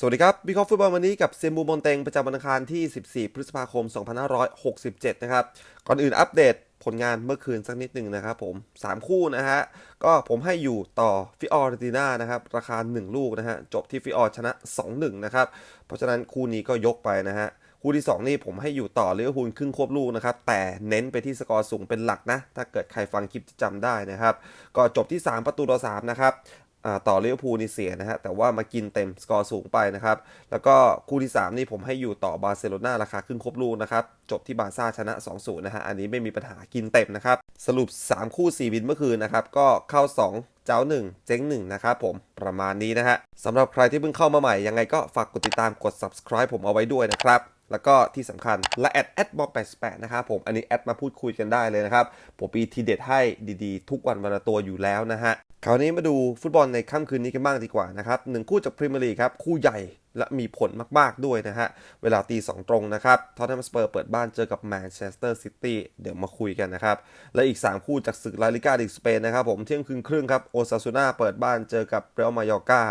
สวัสดีครับวิเคราะห์ฟุตบอลวันนี้กับเซมบูมอนเตงประจำวันอังคารที่ 14 พฤษภาคม 2567 นะครับ ก่อนอื่นอัปเดตผลงานเมื่อคืนสักนิดหนึ่งนะครับผม 3 คู่นะฮะ ก็ผมให้อยู่ต่อฟิออร์ติน่านะครับ ราคา 1 ลูกนะฮะ จบที่ฟิออร์ชนะ 2-1 นะครับ เพราะฉะนั้นคู่นี้ก็ยกไปนะฮะคู่ที่ 2 นี่ผมให้อยู่ต่อลิเวพูลครึ่งควบลูกนะครับ แต่เน้นไปที่สกอร์สูงเป็นหลักนะ ถ้าเกิดใครฟังคลิปจะจำได้นะครับ ก็จบที่ 3 ประตูต่อ3นะครับ ต่อเลิเวอร์พูนี่เสียนะฮะแต่ว่ามากินเต็มสกอร์สูงไปนะครับ แล้วก็คู่ที่ 3 นี่ผมให้อยู่ต่อบาร์เซโลนาราคาครึ่งครบลูกนะครับ จบที่บาร์ซ่าชนะ 2-0 นะฮะ อันนี้ไม่มีปัญหากินเต็มนะครับ สรุป 3 คู่ 4 บินเมื่อคืนนะครับ ก็เข้า2เจ้า 1 เจ๊ง 1 นะครับผมประมาณนี้นะฮะสำหรับใครที่เพิ่งเข้ามาใหม่ ยังไงก็ฝากกดติดตามกด subscribe ผมเอาไว้ด้วยนะครับ แล้วก็ที่สำคัญและแอดแอดบอ88นะครับผมอันนี้แอดมาพูดคุยกันได้เลยนะครับ ผมมีทีเด็ดให้ดีๆ ทุกวันวันละตัวอยู่แล้วนะฮะ คราวนี้มาดูฟุตบอลในค่ำคืนนี้กันบ้างดีกว่านะครับหนึ่งคู่จากพรีเมียร์ลีกครับ คู่ใหญ่และมีผลมาก ๆ ด้วยนะฮะ เวลาตีสองตรงนะครับทอตแนมสเปอร์เปิดบ้านเจอกับแมนเชสเตอร์ซิตี้เดี๋ยวมาคุยกันนะครับ และอีก 3 คู่จากศึกลาลิกาดิสเปนนะครับผมเที่ยงคืนครึ่งครับโอซาซูนาเปิดบ้านเจอกับเรอัลมายอกา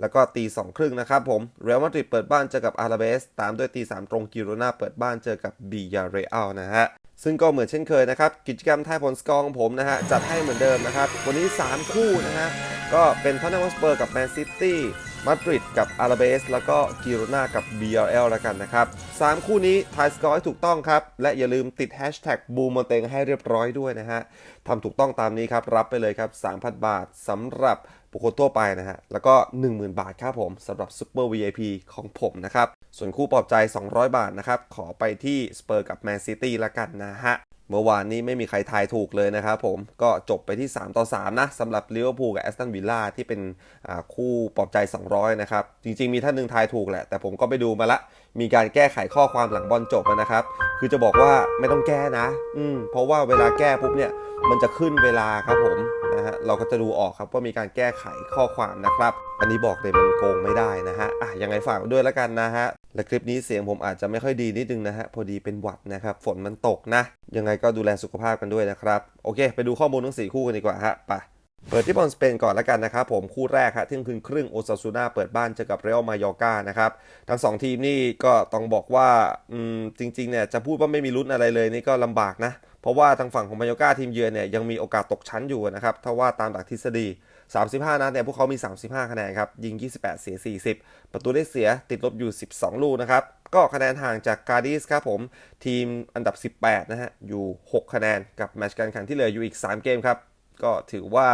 แล้วก็ตีสองครึ่งนะครับผมเรอัลมาดริดเปิดบ้านเจอกับอาราเบส ตามด้วยตีสามตรงกิโรนาเปิดบ้านเจอกับบียาเรอัลนะฮะ ซึ่งก็เหมือนเช่นเคยนะครับ กิจกรรมทายผลสกอร์ของผมนะฮะ จัดให้เหมือนเดิมนะครับ วันนี้ 3 คู่นะฮะ ก็เป็นทอนนัมสเปอร์กับแมนซิตี้มาดริดกับอาราเบสแล้วก็กิโรนากับ BLL แล้วกันนะครับ 3 คู่นี้ทายสกอร์ให้ถูกต้องครับ และอย่าลืมติดแฮชแท็กบูมอนเตงให้เรียบร้อยด้วยนะฮะทำถูกต้องตามนี้ครับ รับไปเลยครับ 3,000 บาทสำหรับ บุคคลทั่วไปนะฮะ แล้วก็ 10,000 บาทครับผมสำหรับซูเปอร์ VIP ของผมนะครับ ส่วนคู่ปลอบใจ 200 บาทนะครับ ขอไปที่สเปอร์กับแมนซิตี้ละกันนะฮะ เมื่อวานนี้ไม่มีใครทายถูกเลยนะครับผม ก็จบไปที่ 3 ต่อ 3 นะสำหรับลิเวอร์พูลกับแอสตันวิลล่าที่เป็นคู่ปลอบใจ 200 นะครับ จริง ๆ มีท่านหนึ่งทายถูกแหละ แต่ผมก็ไปดูมาละ มีการแก้ไขข้อความหลังบอลจบนะครับ คือจะบอกว่าไม่ต้องแก้นะ อืม เพราะว่าเวลาแก้ปุ๊บเนี่ย มันจะขึ้นเวลาครับผม นะฮะเราก็จะดูออกครับว่ามีการแก้ไขข้อความนะครับ อันนี้บอกเลยมันโกงไม่ได้นะฮะอะยังไงฝากด้วยแล้วกันนะฮะและคลิปนี้เสียงผมอาจจะไม่ค่อยดีนิดนึงนะฮะพอดีเป็นหวัดนะครับฝนมันตกนะยังไงก็ดูแลสุขภาพกันด้วยนะครับโอเค ไปดูข้อมูลทั้ง4คู่กันดีกว่าฮะไปเปิดที่บอลสเปนก่อนแล้วกันนะครับผมคู่แรกฮะเที่ยงคืนครึ่งโอซาซูนาเปิดบ้านเจอกับเรอัลมายอร์กานะครับทั้งสองทีมนี่ก็ต้องบอกว่าอืมจริงๆเนี่ยจะพูดว่าไม่มีลุ้นอะไรเลยนี่ก็ลำบากนะ เพราะว่าทางฝั่งของมายอกาทีมเยือนเนี่ยยังมีโอกาสตกชั้นอยู่นะครับถ้าว่าตามหลักทฤษฎี 35 นัดเนี่ยพวกเขามี 35 คะแนนครับ ยิง 28 เสีย 40 ประตูได้เสียติดลบอยู่ 12 ลูกนะครับ ก็คะแนนห่างจากกาดิสครับผม ทีมอันดับ 18 นะฮะ อยู่ 6 คะแนนกับแมตช์การแข่งที่เหลืออยู่อีก 3 เกมครับ ก็ถือว่า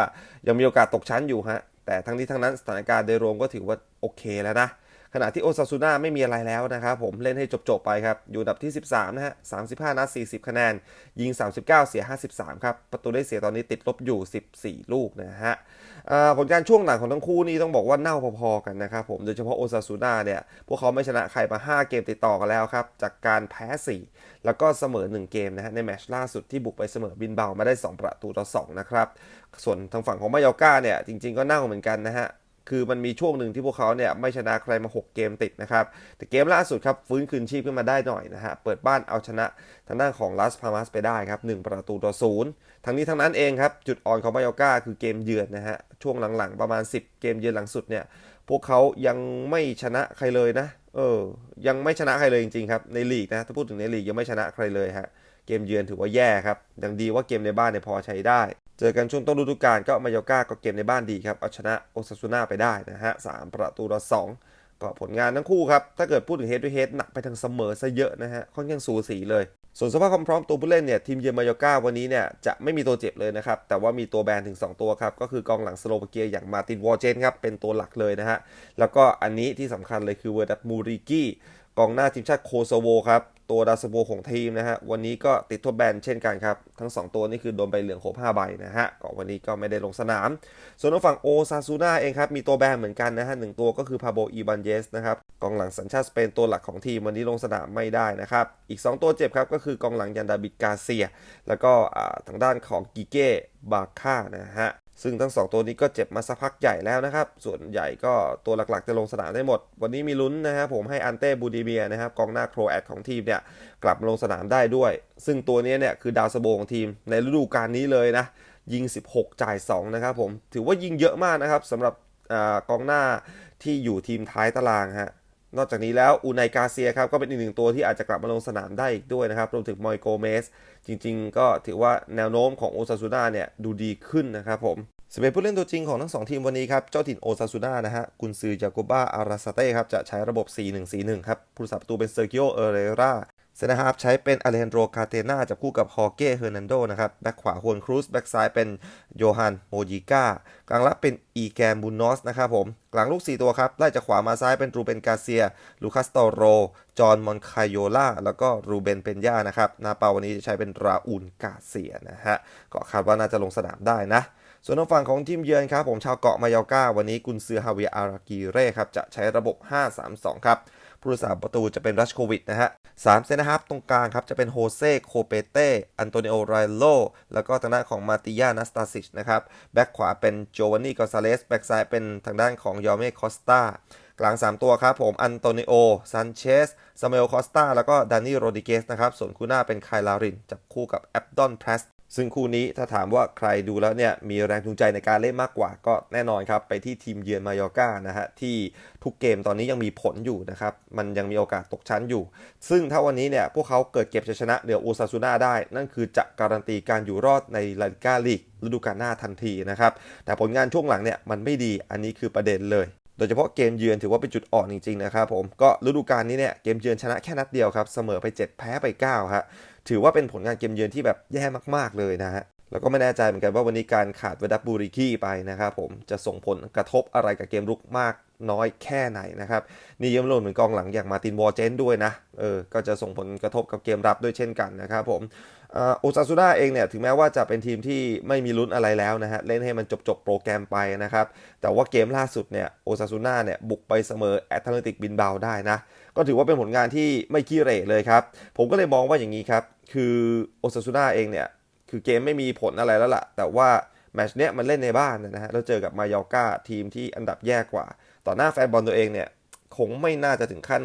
ยังมีโอกาสตกชั้นอยู่ฮะ แต่ทั้งนี้ทั้งนั้นสถานการณ์โดยรวมก็ถือว่าโอเคแล้วนะ ขณะที่โอซาซูน่าไม่มีอะไรแล้วนะครับผมเล่นให้จบๆไปครับ อยู่อันดับที่ 13 นะฮะ 35 นัด 40 คะแนน ยิง 39 เสีย 53 ครับ ประตูได้เสียตอนนี้ติดลบอยู่ 14 ลูกนะฮะผลการช่วงหลังของทั้งคู่นี่ต้องบอกว่าเน่าพอๆกันนะครับผม โดยเฉพาะโอซาซูน่าเนี่ย พวกเขาไม่ชนะใครมา 5 เกมติดต่อกันแล้วครับ จากการแพ้ 4 แล้วก็เสมอ 1 เกมนะฮะ ในแมตช์ล่าสุดที่บุกไปเสมอบินเบามาได้ 2 ประตูต่อ 2 นะครับ ส่วนทางฝั่งของมายอกาเนี่ยจริง ๆก็เน่าเหมือนกันนะฮะ คือมันมีช่วงหนึ่งที่พวกเขาเนี่ยไม่ชนะใครมา 6 เกมติดนะครับ แต่เกมล่าสุดครับฟื้นคืนชีพขึ้นมาได้หน่อยนะฮะ เปิดบ้านเอาชนะทางด้านของลาสพามาสไปได้ครับ1ประตูต่อศูนย์ทั้งนี้ทั้งนั้นเองครับ จุดอ่อนของมายกาคือเกมเยือนนะฮะ ช่วงหลังๆ ประมาณ 10 เกมเยือนหลังสุดเนี่ย พวกเขายังไม่ชนะใครเลยนะ เออ ยังไม่ชนะใครเลยจริงๆครับ ในลีกนะ ถ้าพูดถึงในลีกยังไม่ชนะใครเลยฮะ เกมเยือนถือว่าแย่ครับยังดีว่าเกมในบ้านเนี่ยพอใช้ได้ เจอกันช่วงต้นฤดูกาลก็มายอร์กาก็เกมในบ้านดีครับเอาชนะโอซาซูน่าไปได้นะฮะสามประตูต่อสองก็ผลงานทั้งคู่ครับ ถ้าเกิดพูดถึงเฮด to เฮดหนักไปทางเสมอซะเยอะนะฮะค่อนข้างสูสีเลย ส่วนสภาพความพร้อมตัวผู้เล่นเนี่ยทีมเยือนมายอร์กาวันนี้เนี่ยจะไม่มีตัวเจ็บเลยนะครับ แต่ว่ามีตัวแบนถึง 2 ตัวครับ ก็คือกองหลังสโลวาเกียอย่างมาตินวอร์เจนครับ เป็นตัวหลักเลยนะฮะ แล้วก็อันนี้ที่สำคัญเลยคือเวอร์ดัตมูริกี้กองหน้าทีมชาติโคโซโวครับ ตัวดาสโวของทีมนะฮะ วันนี้ก็ติดโทษแบนเช่นกันครับ ทั้ง 2 ตัวนี่คือโดนใบเหลืองครบ5ใบนะฮะก็วันนี้ก็ไม่ได้ลงสนาม ส่วนทางฝั่งโอซาซูน่าเองครับ มีตัวแบนเหมือนกันนะฮะหนึ่งตัวก็คือพาโบอีบันเยสนะครับ กองหลังสัญชาติสเปนตัวหลักของทีมวันนี้ลงสนามไม่ได้นะครับ อีก 2 ตัวเจ็บครับ ก็คือกองหลังยันดาบิดกาเซีย แล้วก็ทางด้านของกิเก้บาค่านะฮะ ซึ่งทั้ง 2 ตัวนี้ก็เจ็บมาสักพักใหญ่แล้วนะครับ ส่วนใหญ่ก็ตัวหลักๆจะลงสนามได้หมด วันนี้มีลุ้นนะฮะผมให้อันเต้บูดิเมียนะครับกองหน้าโครแอตของทีมเนี่ยกลับมาลงสนามได้ด้วย ซึ่งตัวนี้เนี่ยคือดาวสโบของทีมในฤดูกาลนี้เลยนะ ยิง 16 จ่าย 2 นะครับผม ถือว่ายิงเยอะมากนะครับสำหรับอกองหน้าที่อยู่ทีมท้ายตารางฮะนอกจากนี้แล้วอูไนกาเซียครับก็เป็นอีกหนึ่งตัวที่อาจจะกลับมาลงสนามได้อีกด้วยนะครับรวมถึงมอยโกเมส จริงๆ ก็ถือว่าแนวโน้มของโอซาซูน่าเนี่ยดูดีขึ้นนะครับผมสเปนผู้เล่นตัวจริงของทั้งสองทีมวันนี้ครับ เจ้าถิ่นโอซาซูน่านะฮะ กุนซือยาโกบ้าอาราซาเต้ครับ จะใช้ระบบ 4-1-4-1 ครับ ผู้รักษาประตูเป็นเซอร์กิโอ เอเรรา เซนฮาร์ฟใช้เป็นอเลนโดคาเตนาจับคู่กับฮอเก้เฮอร์นันโดนะครับ แบ็คขวาฮวนครูสแบ็คซ้ายเป็นโยฮันโมจิก้ากลางรับเป็นอีแกมบุนนอสนะครับผม กลางลูก 4 ตัวครับ ไล่จากขวามาซ้ายเป็นรูเบนกาเซีย ลูคัสตอโร จอห์นมอนคายโยล่า แล้วก็รูเบนเปนย่านะครับ หน้าเป้าวันนี้จะใช้เป็นราอูนกาเซียนะฮะ ก็คาดว่าน่าจะลงสนามได้นะส่วนทางฝั่งของทีมเยือนครับผมชาวเกาะมายอร์กาวันนี้กุนซือฮาเวียอารากีเร่ครับจะใช้ระบบ 5-3-2 ครับ ผู้รักษาประตูจะเป็นรัชโควิดนะฮะสามเซนนะครับตรงกลางครับจะเป็นโฮเซ่โคเปเต้อันโตนิโอไรโลแล้วก็ทางด้านของมาติยานัสตาซิชนะครับแบ็กขวาเป็นโจวานนี่กอซาเลสแบ็กซ้ายเป็นทางด้านของยอเมคอสตากลาง 3 ตัวครับผมอันโตนิโอซันเชสซาเมลคอสตาแล้วก็ดานี่โรดิเกสนะครับส่วนคู่หน้าเป็นไคลาริน จับคู่กับแอปดอนเพรส ซึ่งคู่นี้ถ้าถามว่าใครดูแล้วเนี่ยมีแรงจูงใจในการเล่นมากกว่า ก็แน่นอนครับ ไปที่ทีมเยือนมายอร์กานะฮะที่ทุกเกมตอนนี้ยังมีผลอยู่นะครับ มันยังมีโอกาสตกชั้นอยู่ ซึ่งถ้าวันนี้เนี่ยพวกเขาเกิดเก็บชัยชนะเหนืออูซาซูน่าได้ นั่นคือจะการันตีการอยู่รอดในลาลิก้าลีกฤดูกาลหน้าทันทีนะครับแต่ผลงานช่วงหลังเนี่ยมันไม่ดีอันนี้คือประเด็นเลยโดยเฉพาะเกมเยือนถือว่าเป็นจุดอ่อนจริงๆนะครับผมก็ฤดูกาลนี้เนี่ยเกมเยือนชนะแค่นัดเดียวครับเสมอไป 7 แพ้ไป9ฮะ ถือว่าเป็นผลงานเกมเยือนที่แบบแย่มากๆเลยนะฮะแล้วก็ไม่แน่ใจเหมือนกันว่าวันนี้การขาดเวดับบูริคีไปนะครับผมจะส่งผลกระทบอะไรกับเกมรุกมากน้อยแค่ไหนนะครับ นี่ยังรวมถึงกองหลังอย่างมาตินวอร์เจนด้วยนะเออก็จะส่งผลกระทบกับเกมรับด้วยเช่นกันนะครับผม โอซาซูน่าเองเนี่ยถึงแม้ว่าจะเป็นทีมที่ไม่มีลุ้นอะไรแล้วนะฮะเล่นให้มันจบจบโปรแกรมไปนะครับ แต่ว่าเกมล่าสุดเนี่ยโอซาซูน่าเนี่ยบุกไปเสมอแอตเลติกบินเบาได้นะ ก็ถือว่าเป็นผลงานที่ไม่ขี้เหร่เลยครับ ผมก็เลยมองว่าอย่างนี้ครับ คือโอซาซูน่าเองเนี่ย คือเกมไม่มีผลอะไรแล้วล่ะ แต่ว่าแมตช์เนี้ยมันเล่นในบ้านนะฮะแล้วเจอกับมายอร์กาทีมที่อันดับแย่กว่า ต่อหน้าแฟนบอลตัวเองเนี่ยคงไม่น่าจะถึงขั้น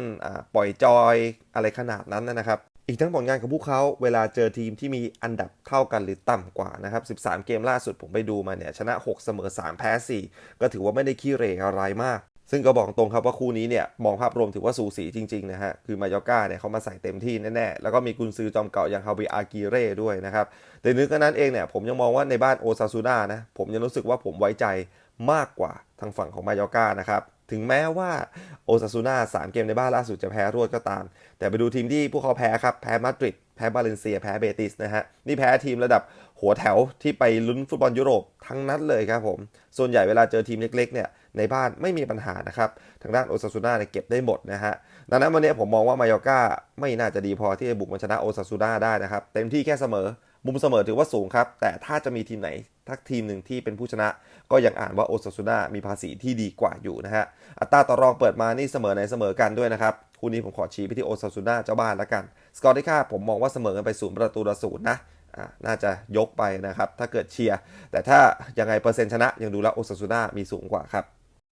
ปล่อยจอยอะไรขนาดนั้นนะครับ อีกทั้งผลงานของพวกเขาเวลาเจอทีมที่มีอันดับเท่ากันหรือต่ำกว่านะครับ 13 เกมล่าสุดผมไปดูมาเนี่ย ชนะ 6 เสมอ 3 แพ้ 4 ก็ถือว่าไม่ได้ขี้เหร่อะไรมาก ซึ่งก็บอกตรงครับว่าคู่นี้เนี่ยมองภาพรวมถือว่าสูสีจริงๆนะฮะ คือมายอร์กาเนี่ยเขามาใส่เต็มที่แน่ๆ แล้วก็มีกุนซือจอมเก่าอย่างฮาวิอากิเร่ด้วยนะครับ แต่นึกกันนั้นเองเนี่ยผมยังมองว่าในบ้านโอซาซูน่านะผมยังรู้สึกว่าผมไว้ใจมากกว่าทางฝั่งของมายอร์กานะครับ ถึงแม้ว่าโอซาซูน่าสามเกมในบ้านล่าสุดจะแพ้รวดก็ตาม แต่ไปดูทีมที่พวกเขาแพ้ครับ แพ้มาดริด แพ้บาเลนเซีย แพ้เบติสนะฮะ นี่แพ้ทีมระดับหัวแถวที่ไปลุ้นฟุตบอลยุโรปทั้งนั้นเลยครับผม ส่วนใหญ่เวลาเจอทีมเล็กๆเนี่ยในบ้านไม่มีปัญหานะครับ ทางด้านโอซาซูน่าเนี่ยเก็บได้หมดนะฮะ ดังนั้นวันนี้ผมมองว่ามายอร์กาไม่น่าจะดีพอที่จะบุกมาชนะโอซาซูน่าได้นะครับ เต็มที่แค่เสมอ มุมเสมอถือว่าสูงครับ แต่ถ้าจะมีทีมไหนทักทีมหนึ่งที่เป็นผู้ชนะ ก็ยังอ่านว่าโอซาซูน่ามีภาษีที่ดีกว่าอยู่นะฮะ อัตราต่อรองเปิดมานี่เสมอในเสมอกันด้วยนะครับ คู่นี้ผมขอชี้ไปที่โอซาซูน่าเจ้าบ้านแล้วกัน สกอร์ที่ค่าผมมองว่าเสมอกันไปศูนย์ประตูต่อศูนย์นะน่าจะยกไปนะครับ ถ้าเกิดเชียร์ แต่ถ้ายังไงเปอร์เซ็นต์ชนะ ยังดูแล้วโอซาซูน่ามีสูงกว่าครับ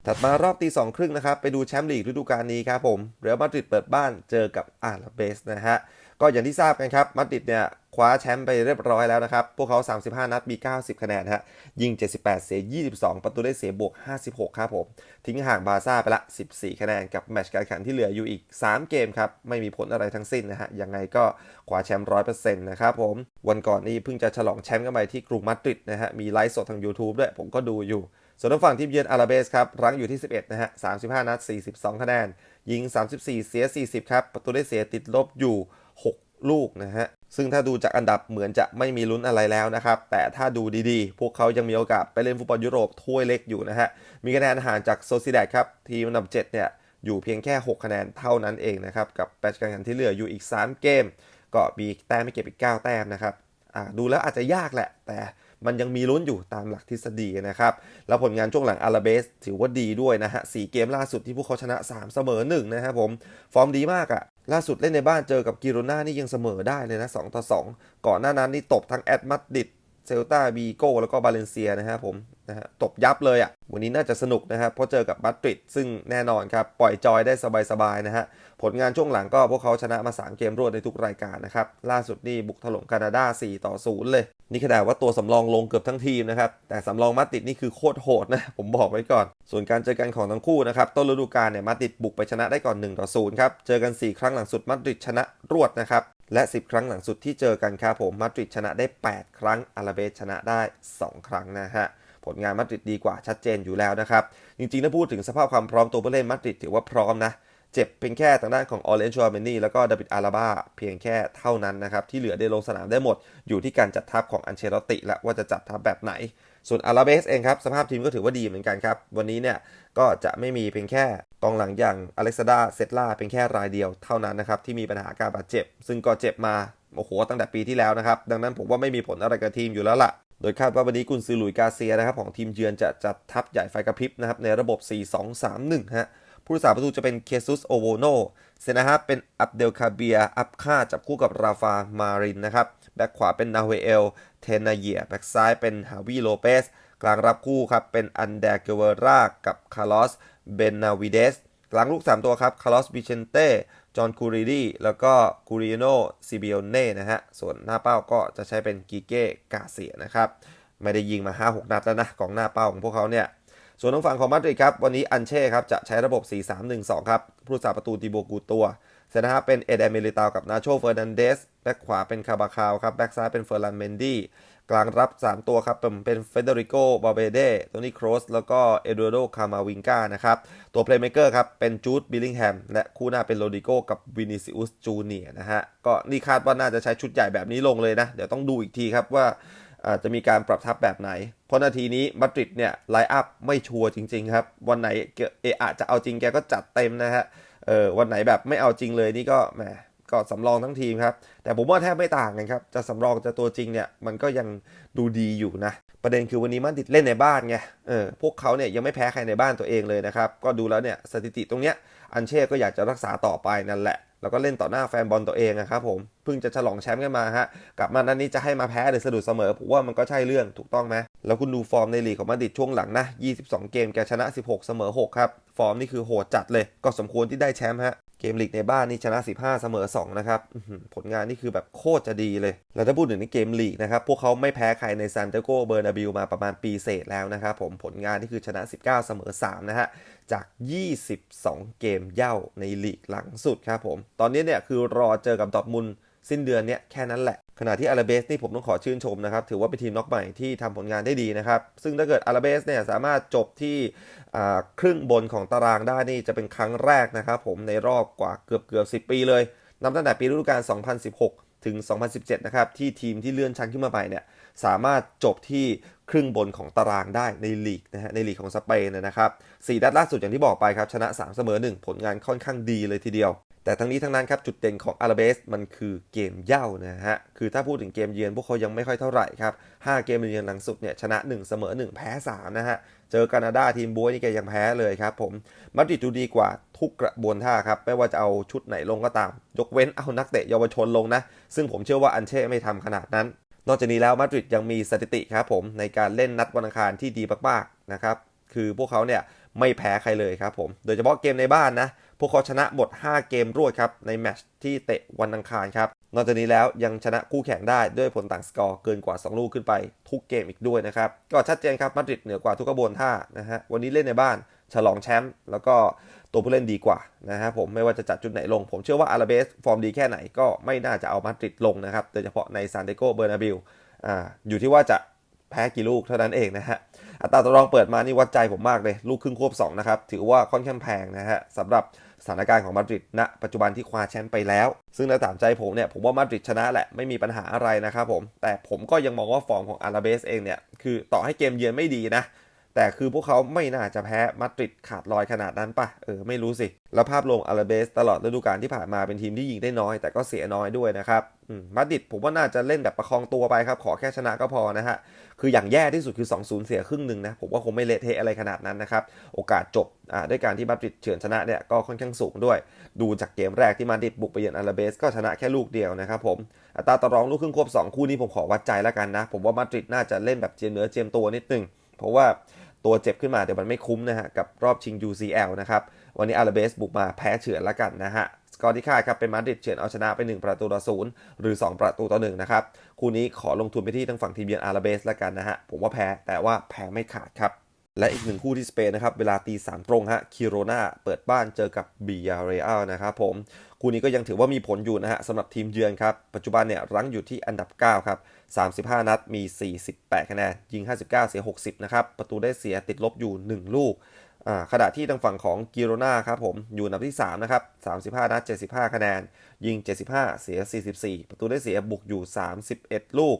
ถัดมารอบตีสองครึ่งนะครับ ไปดูแชมป์ลีกฤดูกาลนี้ครับผม เรอัลมาดริดเปิดบ้านเจอกับอาร์เบสนะฮะ ก็อย่างที่ทราบกันครับ มาดริดเนี่ย คว้าแชมป์ไปเรียบร้อยแล้วนะครับ พวกเขา 35 นัดมี 90 คะแนนฮะ ยิง 78 เสีย 22 ประตูได้เสียบวก 56 ครับผม ทิ้งห่างบาซ่าไปละ 14 คะแนน กับแมตช์การแข่งที่เหลืออยู่อีก 3 เกมครับ ไม่มีผลอะไรทั้งสิ้นนะฮะ ยังไงก็คว้าแชมป์ 100%นะครับผม วันก่อนนี้เพิ่งจะฉลองแชมป์กันไปที่กรุงมาดริดนะฮะ มีไลฟ์สดทาง YouTube ด้วย ผมก็ดูอยู่ ส่วนทางฝั่งทีมเยือนอาราเบสครับ รั้งอยู่ที่ 11 นะฮะ 35 นัด 42 คะแนน ยิง 34 เสีย 40 ครับ ประตูได้เสียติดลบอยู่ 6 ลูกนะฮะ ซึ่งถ้าดูจากอันดับเหมือนจะไม่มีลุ้นอะไรแล้วนะครับ แต่ถ้าดูดีๆ พวกเขายังมีโอกาสไปเล่นฟุตบอลยุโรปถ้วยเล็กอยู่นะฮะ มีคะแนนห่างจากโซซิแดดครับ ทีมอันดับ 7 เนี่ย อยู่เพียงแค่ 6 คะแนนเท่านั้นเองนะครับ กับแปดการแข่งที่เหลืออยู่อีก 3 เกม ก็มีแต้มไม่เก็บอีก 9 แต้มนะครับดูแล้วอาจจะยากแหละ แต่ มันยังมีลุ้นอยู่ตามหลักทฤษฎีนะครับ แล้วผลงานช่วงหลังอาราเบสถือว่าดีด้วยนะฮะสเกมล่าสุดที่พวกเขาชนะ 3 เสมอ1นะครับผม ฟอร์มดีมากอะล่าสุดเล่นในบ้านเจอกับกิโรนานี่ยังเสมอได้เลยนะ2ต่อ2ก่อนหน้านั้นนี่ตบทั้งแอตมาดริด เซลตาบีโก้แล้วก็บาเลนเซียนะครับผมนะฮะตบยับเลยอะ่ะ วันนี้น่าจะสนุกนะครับเพราะเจอกับมาดริดซึ่งแน่นอนครับ ปล่อยจอยได้สบายๆนะฮะผลงานช่วงหลังก็พวกเขาชนะมา 3 เกมรวดในทุกรายการนะครับ ล่าสุดนี่บุกถล่มแคนาดา 4 ต่อ 0 เลย นี่ขนาดว่าตัวสำรองลงเกือบทั้งทีมนะครับ แต่สำรองมาดริดนี่คือโคตรโหดนะ ผมบอกไว้ก่อน ส่วนการเจอกันของทั้งคู่นะครับ ต้นฤดูกาลเนี่ยมาดริดบุกไปชนะได้ก่อน 1 ต่อ 0 ครับ เจอกัน 4 ครั้งหลังสุดมาดริดชนะรวดนะครับ และ 10 ครั้งหลังสุดที่เจอกันครับผมมาดริดชนะได้ 8 ครั้งอาราเบสชนะได้ 2 ครั้งนะฮะผลงานมาดริดดีกว่าชัดเจนอยู่แล้วนะครับ จริงๆถ้าพูดถึงสภาพความพร้อมตัวผู้เล่นมาดริดถือว่าพร้อมนะเจ็บเพียงแค่ทางด้านของออเรนจ์ชอร์เมนี่แล้วก็ดาวิดอาราบาเพียงแค่เท่านั้นนะครับ ที่เหลือได้ลงสนามได้หมด อยู่ที่การจัดทัพของอันเชลติและว่าจะจัดทัพแบบไหน ส่วนอาราเบสเองครับสภาพทีมก็ถือว่าดีเหมือนกันครับ วันนี้เนี่ยก็จะไม่มีเพียงแค่กองหลังอย่างอเล็กซาดาเซตล่าเพียงแค่รายเดียวเท่านั้นนะครับที่มีปัญหาการบาดเจ็บ ซึ่งก็เจ็บมาโอ้โหตั้งแต่ปีที่แล้วนะครับดังนั้นผมว่าไม่มีผลอะไรกับทีมอยู่แล้วล่ะโดยคาดว่าวันนี้กุนซือหลุยกาเซียนะครับของทีมเยือนจะจัดทัพใหญ่ไฟกระพริบนะครับในระบบ 4-2-3-1 ฮะผู้รักษาประตูจะเป็นเคซุสโอโวโนเซนะฮะเป็นอับเดลคาเบียอับค่าจับคู่กับราฟามารินนะครับ แบ็คขวาเป็นนาเวเอล เทนาเยียแบ็คซ้ายเป็นฮาวิโลเปสกลางรับคู่ครับเป็นอันเดเกเวรากับคาร์ลอส เบนนาวิเดสกลางลูก 3 ตัวครับ คาร์ลอสบิเชนเต้ จอห์นคูริดีแล้วก็กูริโนซิบิโอเน่นะฮะ ส่วนหน้าเป้าก็จะใช้เป็นกิเก้ กาเซียนะครับ ไม่ได้ยิงมา 5-6 นัดแล้วนะกองหน้าเป้าของพวกเขาเนี่ย ส่วนทางฝั่งของมาดริดครับ วันนี้อันเช่ครับจะใช้ระบบ 4-3-1-2 ครับ ผู้รักษาประตูติโบกูตัว เซนฮะเป็นเอเดมิลิตากับนาโชเฟอร์นันเดสแบ็คขวาเป็นคาบาคาวครับแบ็คซ้ายเป็นเฟอร์ลันเมนดี้กลางรับ 3 ตัวครับเป็นเฟเดริโกบาเบเดโตนี่โครสแล้วก็เอโดโดคามาวิงกานะครับ ตัวเพลย์เมเกอร์ครับ เป็นจูดบิลลิงแฮมและคู่หน้าเป็นโรดิโกกับวินิซิอุสจูเนียนะฮะ ก็นี่คาดว่าน่าจะใช้ชุดใหญ่แบบนี้ลงเลยนะ เดี๋ยวต้องดูอีกทีครับว่าอาจจะมีการปรับทับแบบไหน เพราะนาทีนี้มาดริดเนี่ยไลน์อัพไม่ชัวร์จริง ๆ ครับ วันไหนเออาจจะเอาจริงแกก็จัดเต็มนะฮะ เออวันไหนแบบไม่เอาจริงเลยนี่ก็แหมก็สำรองทั้งทีมครับ แต่ผมว่าแทบไม่ต่างกันครับ จะสำรองจะตัวจริงเนี่ย มันก็ยังดูดีอยู่นะ ประเด็นคือวันนี้มาดริดเล่นในบ้านไง เออ พวกเขาเนี่ยยังไม่แพ้ใครในบ้านตัวเองเลยนะครับ ก็ดูแล้วเนี่ยสถิติตรงเนี้ย อันเช่ก็อยากจะรักษาต่อไปนั่นแหละ แล้วก็เล่นต่อหน้าแฟนบอลตัวเองนะครับผม เพิ่งจะฉลองแชมป์กันมาฮะ กลับมานัดนนี้จะให้มาแพ้หรือสะดุดเสมอ ผมว่ามันก็ใช่เรื่องถูกต้องไหมแล้วคุณดูฟอร์มในลีกของมาดริดช่วงหลังนะ 22 เกมแกชนะ 16 เสมอ 6 ครับ ฟอร์มนี่คือโหดจัดเลย ก็สมควรที่ได้แชมป์ฮะเกมลีกในบ้านนี่ชนะ 15 เสมอ 2 นะครับผลงานนี่คือแบบโคตรจะดีเลย แล้วถ้าพูดถึงในเกมลีกนะครับ พวกเขาไม่แพ้ใครในซานเตโกเบอร์นาบิลมาประมาณปีเศษแล้วนะครับผมผลงานนี่คือชนะ 19 เสมอ 3 นะฮะ จาก 22 เกมเย่าในลีกหลังสุดครับผม ตอนนี้เนี่ยคือรอเจอกับดอทมุนด์สิ้นเดือนเนี้ยแค่นั้นแหละ ขณะที่อาราเบสนี่ผมต้องขอชื่นชมนะครับ ถือว่าเป็นทีมน็อกใหม่ที่ทำผลงานได้ดีนะครับ ซึ่งถ้าเกิดอาราเบสเนี่ยสามารถจบที่ครึ่งบนของตารางได้นี่จะเป็นครั้งแรกนะครับผมในรอบกว่าเกือบเกือบ 10 ปีเลยนับตั้งแต่ปีฤดูกาล 2016 ถึง 2017 นะครับ ที่ทีมที่เลื่อนชั้นขึ้นมาใหม่เนี่ยสามารถจบที่ครึ่งบนของตารางได้ในลีกนะฮะในลีกของสเปนนะครับสี่นัดล่าสุดอย่างที่บอกไปครับ ชนะ 3 เสมอ 1 ผลงานค่อนข้างดีเลยทีเดียว แต่ทั้งนี้ทั้งนั้นครับจุดเด่นของอาราเบสมันคือเกมเย่านะฮะ คือถ้าพูดถึงเกมเยือนพวกเขายังไม่ค่อยเท่าไหร่ครับ 5 เกมเยือนหลังสุดเนี่ยชนะ 1 เสมอ 1 แพ้ 3 นะฮะ เจอแคนาดาทีมบวยนี่แกยังแพ้เลยครับผม มาดริดดูดีกว่าทุกกระบวนท่าครับ ไม่ว่าจะเอาชุดไหนลงก็ตาม ยกเว้นเอานักเตะเยาวชนลงนะ ซึ่งผมเชื่อว่าอันเช่ไม่ทำขนาดนั้น นอกจากนี้แล้วมาดริดยังมีสถิติครับผมในการเล่นนัดวันอังคารที่ดีมากๆนะครับ คือพวกเขาเนี่ยไม่แพ้ใครเลยครับผม โดยเฉพาะเกมในบ้านนะ พวกเขาชนะหมด 5 เกมรวดครับ ในแมตช์ที่เตะวันอังคารครับ นอกจากนี้แล้วยังชนะคู่แข่งได้ด้วยผลต่างสกอร์เกินกว่า 2 ลูกขึ้นไปทุกเกมอีกด้วยนะครับ ก็ชัดเจนครับมาดริดเหนือกว่าทุกกระบวนท่านะฮะ วันนี้เล่นในบ้านฉลองแชมป์แล้วก็ตัวผู้เล่นดีกว่านะฮะผมไม่ว่าจะจัดจุดไหนลง ผมเชื่อว่าอาราเบสฟอร์มดีแค่ไหนก็ไม่น่าจะเอามาดริดลงนะครับโดยเฉพาะในซานเตโกเบอร์นาบิลอ่าอยู่ที่ว่าจะแพ้กี่ลูกเท่านั้นเองนะฮะอัตราตัวรองเปิดมานี่วัดใจผมมากเลย ลูกครึ่งควบ2นะครับถือว่าค่อนข้างแพงนะฮะสำหรับ สถานการณ์ของมาดริดณปัจจุบันที่คว้าแชมป์ไปแล้ว ซึ่งในตามใจผมเนี่ยผมว่ามาดริดชนะแหละไม่มีปัญหาอะไรนะครับผมแต่ผมก็ยังมองว่าฟอร์มของอาราเบสเองเนี่ยคือต่อให้เกมเยือนไม่ดีนะ แต่คือพวกเขาไม่น่าจะแพ้มาดริดขาดลอยขนาดนั้นปะเออไม่รู้สิ แล้วภาพรวมอาราเบสตลอดฤดูกาลที่ผ่านมาเป็นทีมที่ยิงได้น้อย แต่ก็เสียน้อยด้วยนะครับมาดริดผมว่าน่าจะเล่นแบบประคองตัวไปครับ ขอแค่ชนะก็พอนะฮะ คืออย่างแย่ที่สุดคือ 2-0 เสียครึ่งหนึ่งนะ ผมว่าคงไม่เละเทะอะไรขนาดนั้นนะครับ โอกาสจบอ่าด้วยการที่มาดริดเฉือนชนะเนี่ยก็ค่อนข้างสูงด้วย ดูจากเกมแรกที่มาดริดบุกไปเยือนอาราเบสก็ชนะแค่ลูกเดียวนะครับผมอัตราต่อรองลูกครึ่งควบสองคู่นี้ผมขอวัดใจแล้วกันนะ ผมว่ามาดริดน่าจะเล่นแบบเจียมเนื้อเจียมตัวนิดนึง เพราะว่า ตัวเจ็บขึ้นมาเดี๋ยวมันไม่คุ้มนะฮะกับรอบชิง UCL นะครับวันนี้อาราเบสบุกมาแพ้เฉือนล้วกันนะฮะสกอร์ที่คาดครับเป็นมาดริดเฉือนเอาชนะไป 1 ประตูต่อศูนย์หรือ 2 ประตูต่อ1นะครับคู่นี้ขอลงทุนไปที่ทางฝั่งทีมเยือนอาราเบสล้วกันนะฮะผมว่าแพ้แต่ว่าแพ้ไม่ขาดครับและอีกหนึ่งคู่ที่สเปนนะครับเวลาตีสามตรงฮะคิโรนาเปิดบ้านเจอกับบียาเรอัลนะครับผมคู่นี้ก็ยังถือว่ามีผลอยู่นะฮะสำหรับทีมเยือนครับ ปัจจุบันเนี่ยรั้งอยู่ที่อันดับ 9 ครับ 35 นัดมี 48 คะแนน ยิง 59 เสีย 60 นะครับ ประตูได้เสียติดลบอยู่ 1 ลูก ขณะที่ทางฝั่งของกิโรนาครับผม อยู่อันดับที่ 3 นะครับ 35 นัด 75 คะแนน ยิง 75 เสีย 44 ประตูได้เสียบุกอยู่ 31 ลูก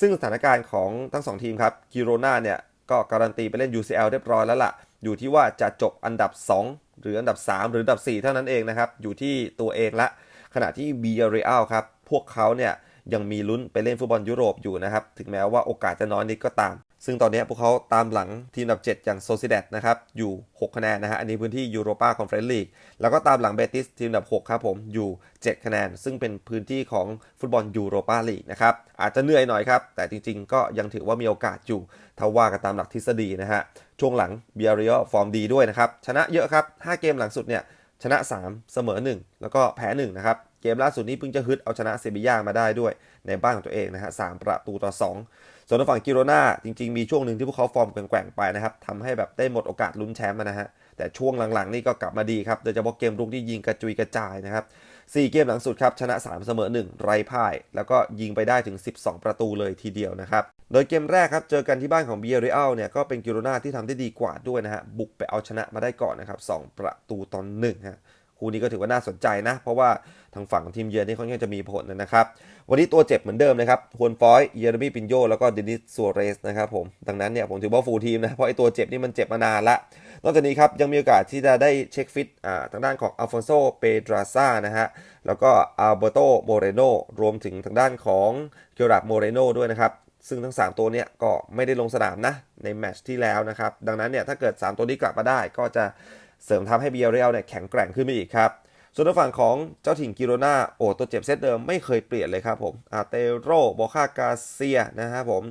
ซึ่งสถานการณ์ของทั้ง 2 ทีมครับ กิโรนาเนี่ย ก็การันตีไปเล่น UCL เรียบร้อยแล้วล่ะ อยู่ที่ว่าจะจบอันดับ 2 หรืออันดับ 3 หรืออันดับ 4 เท่านั้นเองนะครับ อยู่ที่ตัวเองละ ขณะที่ b ี a r e a l ครับ พวกเขาเนี่ย ยังมีลุ้นไปเล่นฟุตบอลยุโรปอยู่นะครับ ถึงแม้ว่าโอกาสจะน้อยนิดก็ตาม ซึ่งตอนนี้พวกเขาตามหลังทีมอันดับ 7 อย่างโซซิเดตนะครับ อยู่ 6 คะแนนนะฮะ อันนี้พื้นที่ยูโรปาคอนเฟอเรนซ์ลีก แล้วก็ตามหลังเบติสทีมอันดับ 6 ครับผมอยู่ 7 คะแนน ซึ่งเป็นพื้นที่ของฟุตบอลยูโรปาลีกนะครับ อาจจะเหนื่อยหน่อยครับ แต่จริงๆ ก็ยังถือว่ามีโอกาสอยู่ถ้าว่ากันตามหลักทฤษฎีนะฮะ ช่วงหลังเบียริโอฟอร์มดีด้วยนะครับ ชนะเยอะครับ 5 เกมหลังสุดเนี่ยชนะ 3 เสมอ 1 แล้วก็แพ้1นะครับ เกมล่าสุดนี้เพิ่งจะฮึดเอาชนะเซบีย่ามาได้ด้วยในบ้านของตัวเองนะฮะสามประตูต่อ 2 ส่วนทางฝั่งกิโรนาจริงๆ มีช่วงหนึ่งที่พวกเขาฟอร์มแกว่งๆไปนะครับทำให้แบบได้หมดโอกาสลุ้นแชมป์นะฮะแต่ช่วงหลังๆ นี่ก็กลับมาดีครับโดยเฉพาะเกมรุกที่ยิงกระจุยกระจายนะครับ4เกมหลังสุดครับชนะ 3 เสมอ 1 ไร้พ่าย แล้วก็ยิงไปได้ถึง 12 ประตูเลยทีเดียวนะครับโดยเกมแรกครับเจอกันที่บ้านของเบียร์เรอัลเนี่ยก็เป็นกิโรนาที่ทำได้ดีกว่าด้วยนะฮะบุกไปเอาชนะมาได้ก่อนนะครับ2ประตูต่อ1ฮะ คู่นี้ก็ถือว่าน่าสนใจนะ เพราะว่าทางฝั่งทีมเยือนนี่ค่อนข้างจะมีผลนะครับ วันนี้ตัวเจ็บเหมือนเดิมนะครับฮวนฟอยเยเรมีปินโยแล้วก็เดนิสซัวเรสนะครับผมดังนั้นเนี่ยผมถือว่าฟูลทีมนะ เพราะไอตัวเจ็บนี่มันเจ็บมานานละ นอกจากนี้ครับ ยังมีโอกาสที่จะได้เช็คฟิตอ่าทางด้านของอัลฟอนโซเปดราซ่านะฮะแล้วก็อัลเบโตโมเรโนรวมถึงทางด้านของเกียร์โมเรโนด้วยนะครับซึ่งทั้ง 3 ตัวเนี่ยก็ไม่ได้ลงสนามนะในแมตช์ที่แล้วนะครับ ดังนั้นเนี่ยถ้าเกิด 3 ตัวนี้กลับมาได้ก็จะ เสริมทัพให้เบียร์เรียลเนี่ยแข็งแกร่งขึ้นไปอีกครับ ส่วนฝั่งของเจ้าถิ่นกิโรนาโอ้ตัวเจ็บเซตเดิมไม่เคยเปลี่ยนเลยครับผมอาเตโรโบคากาเซียนะครับผม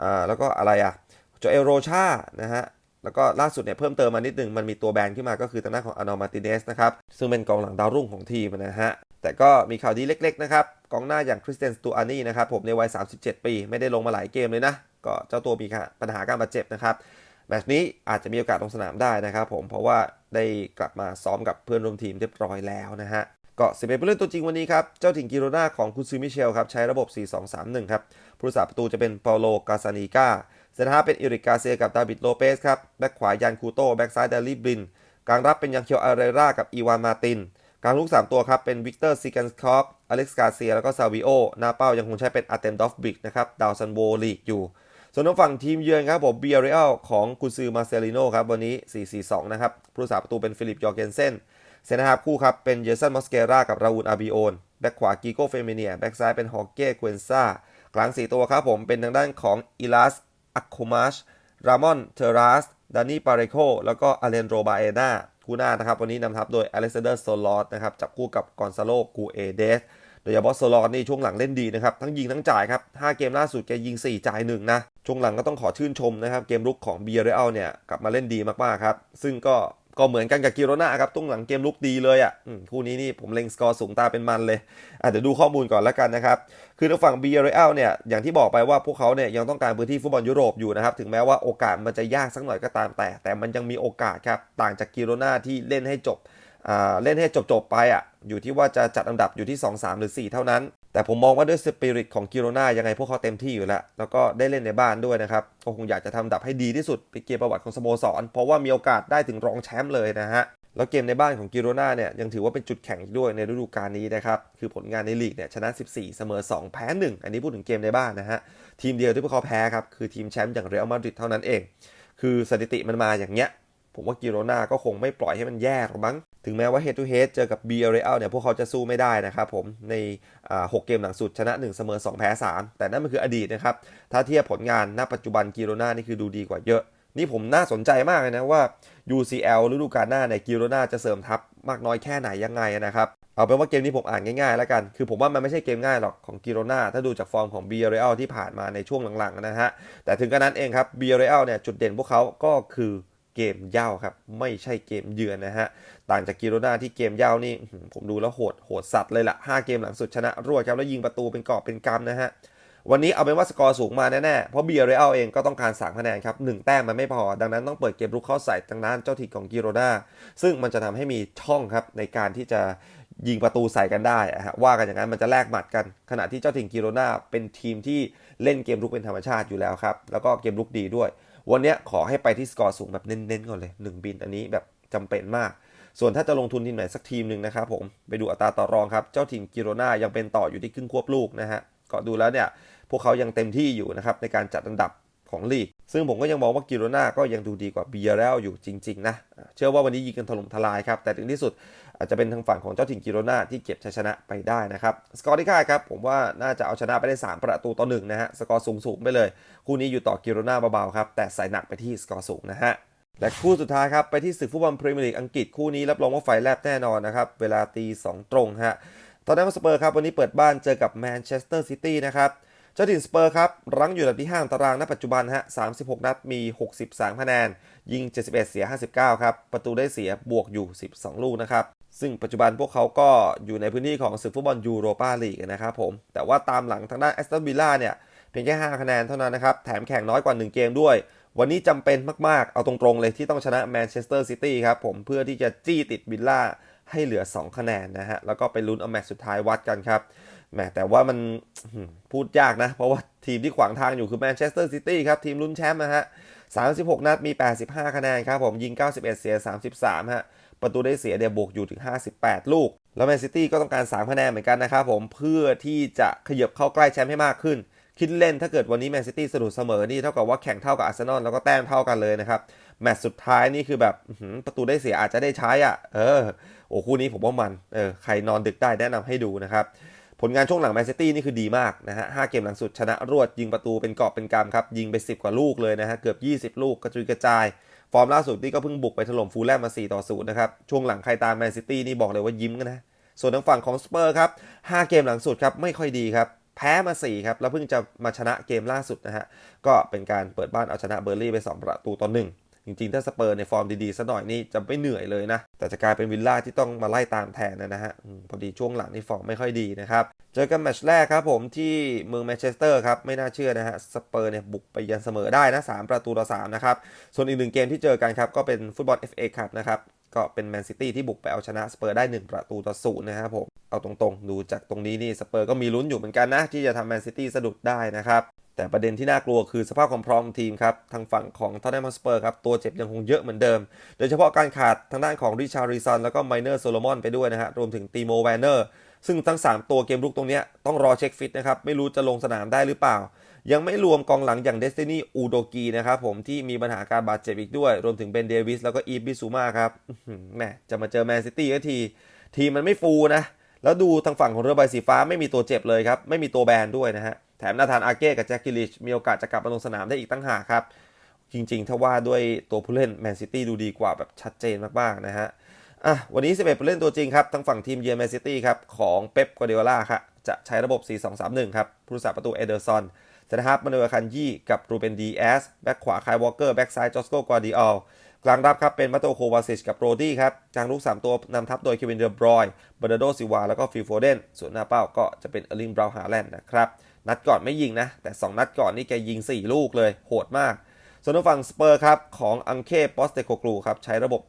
อ่าแล้วก็อะไรอะโจเอโรชานะฮะแล้วก็ล่าสุดเนี่ยเพิ่มเติมมานิดนึงมันมีตัวแบนขึ้นมาก็คือทางด้าของอานอมาติเนสนะครับซึ่งเป็นกองหลังดาวรุ่งของทีมนะฮะแต่ก็มีข่าวดีเล็กๆนะครับกองหน้าอย่างคริสเตนสตูอานี่นะครับผมในวัย 37 ปี ไม่ได้ลงมาหลายเกมเลยนะ ก็เจ้าตัวมีปัญหาการบาดเจ็บนะครับ แมตช์นี้อาจจะมีโอกาสลงสนามได้นะครับผมเพราะว่าได้กลับมาซ้อมกับเพื่อนร่วมทีมเรียบร้อยแล้วนะฮะก็สิบเอ็ดผู้เล่นตัวจริงวันนี้ครับ เจ้าถิ่นกิโรนาของคุณซูมิเชลครับ ใช้ระบบ 4-2-3-1 ครับ ผู้รักษาประตูจะเป็นเปาโล กาซานิก้าเซนฮาเป็นอิริกาเซียกับดาวิดโลเปสครับ แบ็คขวายันคูโตแบ็คซ้ายเดลี่บริน กลางรับเป็นยังเคียวอาเรรากับอีวานมาติน กลางลูก 3 ตัวครับ เป็นวิกเตอร์ซิกันสคอฟอเล็กซ์กาเซียแล้วก็ซาวิโอหน้าเป้ายังคงใช้เป็นอาร์เตมดอฟบิกนะครับ ดาวซันโวลีกอยู่ ส่วนทางฝั่งทีมเยือนครับผมเบียร์เรอัลของกุนซือมาเซลิโนครับวันนี้ 4-4-2 นะครับผู้รักษาประตูเป็นฟิลิปยอร์เกนเซนเซนฮาร์คู่ครับเป็นเยสันมอสเกรากับราอูลอาบิโอนแบ็คขวากิโกเฟเมเนียแบ็คซ้ายเป็นฮอกเก้ควนซากลาง 4 ตัวครับผมเป็นทางด้านของอิลัสอัคโคมาชรามอนเทรัสดานี่ปาเรโคแล้วก็อเลนโรบาเอนาคู่หน้านะครับวันนี้นำทัพโดยอเล็กซานเดอร์โซลอสนะครับจับคู่กับกอนซาโลกูเอเดส โดยเฉพาะโซลอสนี่ช่วงหลังเล่นดีนะครับ ทั้งยิงทั้งจ่ายครับ 5 เกมล่าสุดแกยิง 4 จ่าย 1 นะ ช่วงหลังก็ต้องขอชื่นชมนะครับ เกมรุกของเบียร์เรอัลเนี่ยกลับมาเล่นดีมากๆครับ ซึ่งก็ก็เหมือนกันกับกิโรนาครับตุ้งหลังเกมลุกดีเลยอะคู่นี้นี่ผมเล็งสกอร์สูงตาเป็นมันเลยอะเดี๋ยวดูข้อมูลก่อนแล้วกันนะครับ คือทางฝั่งเบียร์เรอัลเนี่ย อย่างที่บอกไปว่าพวกเขาเนี่ยยังต้องการพื้นที่ฟุตบอลยุโรปอยู่นะครับ ถึงแม้ว่าโอกาสมันจะยากสักหน่อยก็ตามแต่ แต่มันยังมีโอกาสครับ ต่างจากกิโรนาที่เล่นให้จบ เล่นให้จบๆไปอะอยู่ที่ว่าจะจัดอันดับอยู่ที่ 2 3 หรือ 4 เท่านั้น แต่ผมมองว่าด้วยสปิริตของกิโรนายังไงพวกเขาเต็มที่อยู่แล้ว แล้วก็ได้เล่นในบ้านด้วยนะครับ ก็คงอยากจะทำดับให้ดีที่สุดเป็นเกมประวัติของสโมสร เพราะว่ามีโอกาสได้ถึงรองแชมป์เลยนะฮะแล้วเกมในบ้านของกิโรนาเนี่ยยังถือว่าเป็นจุดแข็งด้วยในฤดูกาลนี้นะครับ คือผลงานในลีกเนี่ยชนะ 14 เสมอ 2 แพ้ 1 อันนี้พูดถึงเกมในบ้านนะฮะ ทีมเดียวที่พวกเขาแพ้ครับ คือทีมแชมป์อย่างเรอัลมาดริดเท่านั้นเอง คือสถิติมันมาอย่างเงี้ย ผมว่ากิโรนาก็คงไม่ปล่อยให้มันแย่หรอกมั้ง ถึงแม้ว่า head to head เจอกับ b r e a l เนี่ยพวกเขาจะสู้ไม่ได้นะครับผม ในอ่า6เกมหลังสุดชนะ 1 เสมอ 2 แพ้ 3 แต่นั่นมันคืออดีตนะครับ ถ้าเทียบผลงานณปัจจุบันกิโรนานี่คือดูดีกว่าเยอะ นี่ผมน่าสนใจมากเลยนะว่า UCL ฤดูกาลหน้าเนี่ยกิโรนาจะเสริมทัพมากน้อยแค่ไหนยังไงนะครับเอาเป็นว่าเกมนี้ผมอ่านง่ายๆแล้วกัน คือผมว่ามันไม่ใช่เกมง่ายหรอกของกิโรนาถ้าดูจากฟอร์มของ b r e a l ที่ผ่านมาในช่วงหลังๆนะฮะ แต่ถึงกระนั้นเองครับ b r e a l เนี่ยจุดเด่นพวกเขาก็คือ เกมเย่าครับ ไม่ใช่เกมเยือนนะฮะ ต่างจากกิโรนาที่เกมเย่านี่ผมดูแล้วโหดโหดสัตว์เลยละ่ะ 5 เกมหลังสุดชนะรวดครับ แล้วยิงประตูเป็นกอบเป็นกำนะฮะ วันนี้เอาเป็นว่าสกอร์สูงมาแน่ๆ เพราะเบียร์เรอัลเองก็ต้องการ3คะแนนครับ1แต้มมันไม่พอ ดังนั้นต้องเปิดเกมรุกเข้าใส่ทางด้านเจ้าถิ่นของกิโรนาซึ่งมันจะทำให้มีช่องครับในการที่จะยิงประตูใส่กันได้อะฮะว่ากันอย่างนั้นมันจะแลกหมัดกัน ขณะที่เจ้าถิ่นกิโรนาเป็นทีมที่เล่นเกมรุกเป็นธรรมชาติอยู่แล้วครับแล้วก็เกมรุกดีด้วย วันนี้ขอให้ไปที่สกอร์สูงแบบเน้นๆก่อนเลย 1 บินอันนี้แบบจำเป็นมาก ส่วนถ้าจะลงทุนทีมไหนสักทีมหนึ่งนะครับผมไปดูอัตราต่อรองครับ เจ้าทีมกิโรนายังเป็นต่ออยู่ที่ครึ่งควบลูกนะฮะก็ดูแล้วเนี่ยพวกเขายังเต็มที่อยู่นะครับในการจัดอันดับของลีก ซึ่งผมก็ยังมองว่ากิโรนาก็ยังดูดีกว่าเบียร์แล้วอยู่จริง ๆ นะ เชื่อว่าวันนี้ยิงกันถล่มทลายครับ แต่ถึงที่สุด อาจจะเป็นทางฝั่งของเจ้าถิ่นกิโรนาที่เก็บชัยชนะไปได้นะครับ สกอร์ที่คาดครับ ผมว่าน่าจะเอาชนะไปได้ 3 ประตูต่อหนึ่งนะฮะ สกอร์สูงๆไปเลย คู่นี้อยู่ต่อกิโรนาเบาๆครับ แต่ใส่หนักไปที่สกอร์สูงนะฮะ และคู่สุดท้ายครับ ไปที่ศึกฟุตบอลพรีเมียร์ลีกอังกฤษคู่นี้รับรองว่าไฟแลบแน่นอนนะครับ เวลาตี2ตรงฮะ ตอนนั้นสเปอร์ครับวันนี้เปิดบ้านเจอกับแมนเชสเตอร์ซิตี้นะครับเจ้าถิ่นสเปอร์ครับ รั้งอยู่อันดับที่5ตารางณปัจจุบันฮะ 36 นัดมี 63 คะแนน ยิง 71 เสีย 59 ครับ ประตูได้เสียบวกอยู่ 12 ลูกนะครับ ซึ่งปัจจุบันพวกเขาก็อยู่ในพื้นที่ของศึกฟุตบอลยูโรปาลีกนะครับผม แต่ว่าตามหลังทางด้านแอสตันวิลล่าเนี่ย เพียงแค่ 5 คะแนนเท่านั้นนะครับ แถมแข่งน้อยกว่า 1 เกมด้วย วันนี้จำเป็นมาก ๆ เอาตรงๆเลยที่ต้องชนะแมนเชสเตอร์ซิตี้ครับผม เพื่อที่จะจี้ติดวิลล่าให้เหลือ 2 คะแนนนะฮะ แล้วก็ไปลุ้นเอาแมตช์สุดท้ายวัดกันครับแหมแต่ว่ามันพูดยากนะ เพราะว่าทีมที่ขวางทางอยู่คือแมนเชสเตอร์ซิตี้ครับ ทีมลุ้นแชมป์นะฮะ36 นัดมี 85 คะแนนครับผมยิง 91 เสีย 33 ฮะ ประตูได้เสียเดียบวกอยู่ถึง 58 ลูก แล้วแมนซิตี้ก็ต้องการ3คะแนนเหมือนกันนะครับผมเพื่อที่จะขยับเข้าใกล้แชมป์ให้มากขึ้น คิดเล่นถ้าเกิดวันนี้แมนซิตี้สะดุดเสมอนี่เท่ากับว่าแข่งเท่ากับอาร์เซนอลแล้วก็แต้มเท่ากันเลยนะครับแมตช์สุดท้ายนี่คือแบบประตูได้เสียอาจจะได้ใช้อะ เออโอ้คู่นี้ผมว่ามันเออใครนอนดึกได้แนะนำให้ดูนะครับผลงานช่วงหลังแมนซิตี้นี่คือดีมากนะฮะห้าเกมหลังสุดชนะรวดยิงประตูเป็นกอบเป็นกำครับ ยิงไป 10 กว่าลูกเลยนะฮะ เกือบ 20 ลูกกระจุยกระจาย ฟอร์มล่าสุดนี่ก็เพิ่งบุกไปถล่มฟูลแลมมา 4 ต่อ 0 นะครับ ช่วงหลังใครตามแมนซิตี้นี่บอกเลยว่ายิ้มกันนะ ส่วนทางฝั่งของสเปอร์ครับ 5 เกมหลังสุดครับ ไม่ค่อยดีครับ แพ้มา 4 ครับ แล้วเพิ่งจะมาชนะเกมล่าสุดนะฮะ ก็เป็นการเปิดบ้านเอาชนะเบอร์ลี่ไป 2 ประตูต่อ1 จริงๆ ถ้าสเปอร์ในฟอร์มดีๆซะหน่อยนี่จะไม่เหนื่อยเลยนะ แต่จะกลายเป็นวิลล่าที่ต้องมาไล่ตามแทนนะฮะพอดีช่วงหลังนี่ฟอร์มไม่ค่อยดีนะครับ เจอกันแมตช์แรกครับผมที่เมืองแมนเชสเตอร์ครับไม่น่าเชื่อนะฮะสเปอร์เนี่ยบุกไปยันเสมอได้นะ 3 ประตูต่อ3นะครับส่วนอีกหนึ่งเกมที่เจอกันครับก็เป็นฟุตบอล FA ครับนะครับก็เป็นแมนซิตี้ที่บุกไปเอาชนะสเปอร์ได้ 1 ประตูต่อศูนย์นะครับผม เอาตรงๆ ดูจากตรงนี้นี่สเปอร์ก็มีลุ้นอยู่เหมือนกันนะ ที่จะทำแมนซิตี้สะดุดได้นะครับ แต่ประเด็นที่น่ากลัวคือสภาพความพร้อมทีมครับ ทางฝั่งของทอตแนมสเปอร์ครับ ตัวเจ็บยังคงเยอะเหมือนเดิม โดยเฉพาะการขาดทางด้านของริชาร์ริซันแล้วก็ไมเนอร์โซโลมอนไปด้วยนะฮะรวมถึงตีโมแวนเนอร์ซึ่งทั้ง 3 ตัวเกมรุกตรงนี้ต้องรอเช็คฟิตนะครับ ไม่รู้จะลงสนามได้หรือเปล่า ยังไม่รวมกองหลังอย่างเดสตินีอูโดกีนะครับผมที่มีปัญหาการบาดเจ็บอีกด้วย รวมถึงเบนเดวิสแล้วก็อีฟบิซูมาครับแหมจะมาเจอแมนซิตี้ก็ที ทีมมันไม่ฟูนะ แล้วดูทางฝั่งของเรือใบสีฟ้าไม่มีตัวเจ็บเลยครับไม่มีตัวแบนด้วยนะฮะ แถมนาธานอาเก้กับแจ็คกิลิชมีโอกาสจะกลับมาลงสนามได้อีกตั้งหากครับ จริงๆ ถ้าว่าด้วยตัวผู้เล่นแมนซิตี้ดูดีกว่าแบบชัดเจนมากๆนะฮะอะวันนี้ 11ผู้เล่นตัวจริงครับทั้งฝั่งทีมเยือนแมนซิตี้ครับของเป๊ปกวาร์ดิโอลาครับจะใช้ระบบ 4-2-3-1 ครับผู้รักษาประตูเอเดอร์ซอนเซนทรัฟมานูเอลคันยี่กับรูเบนดีแอสแบ็คขวาคายวอลเกอร์แบ็คซ้ายจอสโกกวาดิออลกลางรับครับเป็นมาโตโควาซิชกับโรดี้ครับกลางลูก 3 ตัวนำทัพโดยเควินเดอร์บรอยเบอร์นาโดซิวาแล้วก็ฟิลโฟเดนส่วนหน้าเป้าก็จะเป็นเอลิงบราวน์ฮาแลนด์นะครับ นัดก่อนไม่ยิงนะ แต่ 2 นัดก่อนนี่แกยิง 4 ลูกเลย โหดมาก ส่วนทางฝั่งสเปอร์ครับของอังเคปอสเตโกกลูครับใช้ระบบ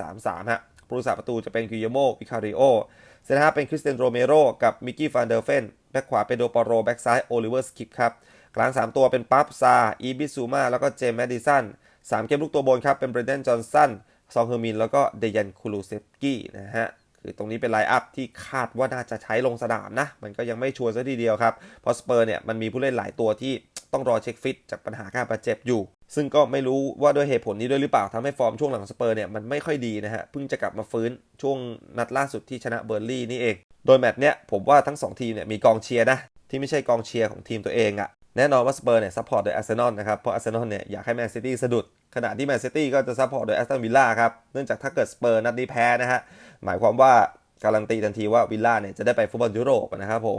4-3-3 ฮะผู้รักษาประตูจะเป็นกิโยโมวิคาริโอเซนทรัฟเป็นคริสเตียนโรเมโรกับมิกกี้ฟานเดอร์เฟนแบ็คขวาเป็นโดปาโรแบ็คซ้ายโอลิเวอร์สคิปครับกลาง 3 ตัวเป็นปั๊บซาอีบิซูมาแล้วก็เจมส์แมดดิสัน3 เกมลูกตัวบนครับเป็นเบรเดนจอห์นสันซองเฮอร์มินแล้วก็เดยันคูลูเซฟกี้นะฮะ คือตรงนี้เป็นไลน์อัพที่คาดว่าน่าจะใช้ลงสนามนะ มันก็ยังไม่ชัวร์ซะทีเดียวครับเพราะสเปอร์เนี่ยมันมีผู้เล่นหลายตัวที่ต้องรอเช็คฟิตจากปัญหาการบาดเจ็บอยู่ ซึ่งก็ไม่รู้ว่าด้วยเหตุผลนี้ด้วยหรือเปล่าทำให้ฟอร์มช่วงหลังของสเปอร์เนี่ยมันไม่ค่อยดีนะฮะเพิ่งจะกลับมาฟื้นช่วงนัดล่าสุดที่ชนะเบอร์ลี่นี่เอง โดยแมตช์เนี้ยผมว่าทั้ง 2 ทีมเนี่ยมีกองเชียร์นะที่ไม่ใช่กองเชียร์ของทีมตัวเองอะ่ะ แน่นอนว่าสเปอร์เนี่ยซัพพอร์ตโดยอาร์เซนอลนะครับ เพราะอาร์เซนอลเนี่ยอยากให้แมนซิตี้สะดุด ขณะที่แมนซิตี้ก็จะซัพพอร์ตโดยแอสตันวิลล่าครับ เนื่องจากถ้าเกิดสเปอร์นัดนี้แพ้นะฮะ หมายความว่าการันตีทันทีว่าวิลล่าเนี่ยจะได้ไปฟุตบอลยุโรปนะครับผม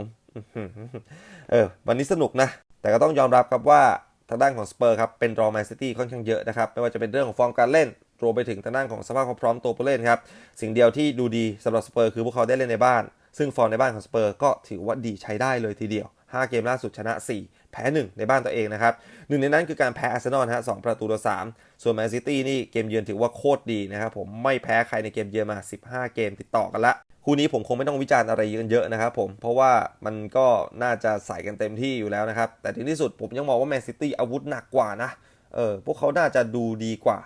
เออวันนี้สนุกนะ แต่ก็ต้องยอมรับครับว่าทางด้านของสเปอร์ครับเป็นรองแมนซิตี้ค่อนข้างเยอะนะครับ ไม่ว่าจะเป็นเรื่องของฟอร์มการเล่นรวมไปถึงทางด้านของสภาพความพร้อมตัวผู้เล่นครับ สิ่งเดียวที่ดูดีสำหรับสเปอร์คือพวกเขาได้เล่นในบ้าน ซึ่งฟอร์มในบ้านของสเปอร์ก็ถือว่าดีใช้ได้เลยทีเดียว 5 เกมล่าสุดชนะ 4 พ้ 1 ในบ้านตัวเองนะครับหนึ่งในนั้นคือการแพ้อาร์เซนอลฮะสองประตูต่อ3ส่วนแมนซิตี้นี่เกมเยือนถือว่าโคตรดีนะครับผมไม่แพ้ใครในเกมเยือนมา 15 เกมติดต่อกันละคู่นี้ผมคงไม่ต้องวิจารณ์อะไรกันเยอะนะครับผมเพราะว่ามันก็น่าจะใส่กันเต็มที่อยู่แล้วนะครับ แต่ถึงที่สุดผมยังมองว่าแมนซิตี้อาวุธหนักกว่านะเออพวกเขาน่าจะดูดีกว่า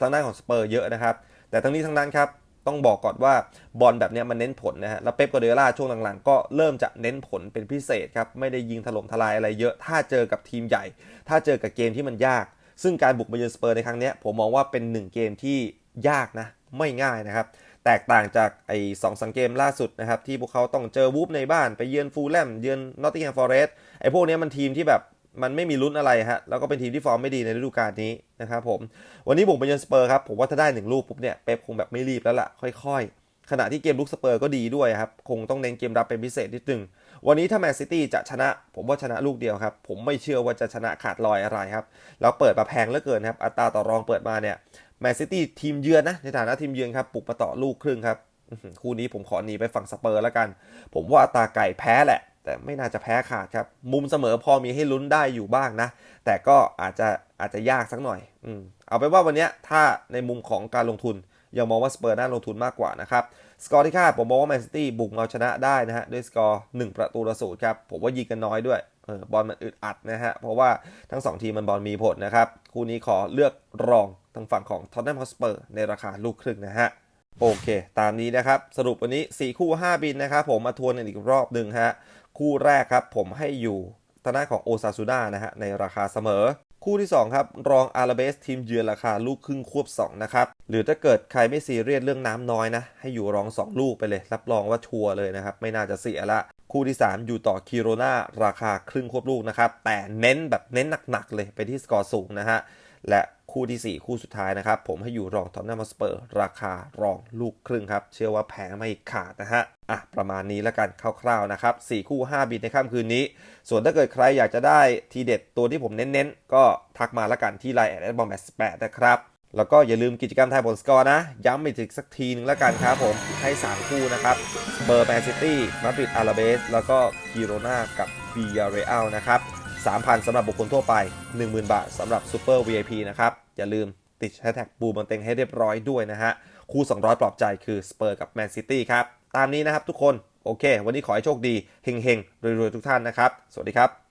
ทางด้านของสเปอร์เยอะนะครับ แต่ทั้งนี้ทั้งนั้นครับ ต้องบอกก่อนว่าบอลแบบนี้มันเน้นผลนะฮะ แล้วเป๊ปกวาร์ดิโอลาช่วงหลังๆ ก็เริ่มจะเน้นผลเป็นพิเศษครับ ไม่ได้ยิงถล่มทลายอะไรเยอะ ถ้าเจอกับทีมใหญ่ ถ้าเจอกับเกมที่มันยาก ซึ่งการบุกมาเยือนสเปอร์ในครั้งนี้ผมมองว่าเป็นหนึ่งเกมที่ยากนะ ไม่ง่ายนะครับ แตกต่างจากไอ้สองสังเกมล่าสุดนะครับที่พวกเขาต้องเจอวูฟในบ้านไปเยือนฟูลแลมเยือนนอตติงแฮมฟอเรสต์ไอ้พวกนี้มันทีมที่แบบ มันไม่มีลุ้นอะไรฮะ แล้วก็เป็นทีมที่ฟอร์มไม่ดีในฤดูกาลนี้นะครับผม วันนี้บุกไปเยือนสเปอร์ครับ ผมว่าถ้าได้หนึ่งลูกปุ๊บเนี่ยเป๊ปคงแบบไม่รีบแล้วล่ะ ค่อยๆ ขณะที่เกมลุกสเปอร์ก็ดีด้วยครับ คงต้องเน้นเกมรับเป็นพิเศษนิดนึง วันนี้ถ้าแมนซิตี้จะชนะ ผมว่าชนะลูกเดียวครับ ผมไม่เชื่อว่าจะชนะขาดลอยอะไรครับ แล้วเปิดมาแพงเหลือเกินครับ อัตราต่อรองเปิดมาเนี่ยแมนซิตี้ทีมเยือนนะ ในฐานะทีมเยือนครับปลุกมาต่อลูกครึ่งครับ คู่นี้ผมขอหนีไปฝั่งสเปอร์แล้วกัน ผมว่าอัตราไก่แพ้แหละ แต่ไม่น่าจะแพ้ขาดครับ มุมเสมอพอมีให้ลุ้นได้อยู่บ้างนะ แต่ก็อาจจะอาจจะยากสักหน่อยอืมเอาไปนว่าวันนี้ถ้าในมุมของการลงทุนยังมองว่าสเปอร์น่าลงทุนมากกว่านะครับ สกอร์ที่คาดผมมองว่าแมนซิตี้บุกเอาชนะได้นะฮะ ด้วยสกอร์ 1 ประตูต่อศูนย์ครับ ผมว่ายิงกันน้อยด้วยเออบอลมันอึดอัดนะฮะ เพราะว่าทั้ง 2 ทีมมันบอลมีผลนะครับ คู่นี้ขอเลือกรองทางฝั่งของท็อตแนมฮอสเปอร์ในราคาลูกครึ่งนะฮะ โอเค ตามนี้นะครับ สรุปวันนี้ 4 คู่ 5 บินนะครับผมมาทวนอีกรอบหนึ่งฮะ คู่แรกครับผมให้อยู่ทางด้านของโอซาซูน่านะฮะในราคาเสมอ คู่ที่ 2 ครับ รองอาราเบสทีมเยือนราคาลูกครึ่งควบ 2 นะครับ หรือถ้าเกิดใครไม่ซีเรียสเรื่องน้ำน้อยนะ ให้อยู่รอง 2 ลูกไปเลย รับรองว่าชัวร์เลยนะครับ ไม่น่าจะเสียละ คู่ที่ 3 อยู่ต่อคิโรนาราคาครึ่งควบลูกนะครับ แต่เน้นแบบเน้นหนักๆเลยไปที่สกอร์สูงนะฮะ และคู่ทีสี่ 4 คู่สุดท้ายนะครับ ผมให้อยู่รองทอมนามสเปอร์ ราคารองลูกครึ่งครับ เชื่อว่าแพงไม่ขาดนะฮะ อะ ประมาณนี้แล้วกันคร่าวๆนะครับ 4 คู่ 5 บินในค่ำคืนนี้ ส่วนถ้าเกิดใครอยากจะได้ทีเด็ดตัวที่ผมเน้นๆ ก็ทักมาแล้วกันที่ไลน์แอดบอมแบสแปดนะครับ แล้วก็อย่าลืมกิจกรรมไทยบนสกอร์นะ ย้ำไปถึงสักทีนึงแล้วกันครับผมให้ 3 คู่นะครับเบอร์แมนซิตี้มาดริดอาราเบสแล้วก็คิโรนากับบียาเรอัลนะครับ 3,000สำหรับบุคคลทั่วไป 10,000 บาทสำหรับซูเปอร์ VIP นะครับ อย่าลืมติดแฮชแท็กบูมันเต็งให้เรียบร้อยด้วยนะฮะ คู่ 200 ปลอบใจคือสเปอร์กับแมนซิตี้ครับ ตามนี้นะครับทุกคน โอเค วันนี้ขอให้โชคดี เฮงๆรวยๆ ทุกท่านนะครับ สวัสดีครับ